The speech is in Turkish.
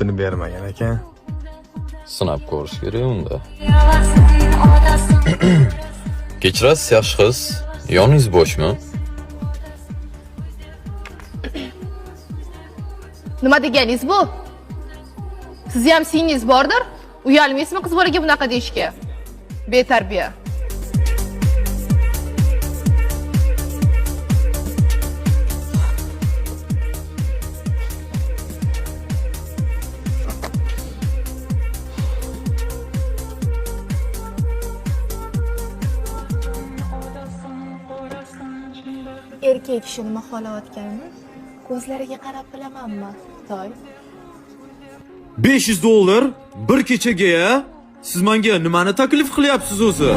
Buni bermagan ekan. Sinab ko'rish kerak unda. Kechirasiz yaxshi qiz. Yoningiz bo'shmi? Nima deganingiz bu? Sizni ham singlingiz bordir? Uyalmaysizmi qiz bolaga bunaqa deyishga? Betarbiya. Erkak kishi nima xohlayotganini ko'zlariga qarab bilamanmi toy 500 dollar bir kechaga ya? Siz menga nimani taklif qilyapsiz o'zi?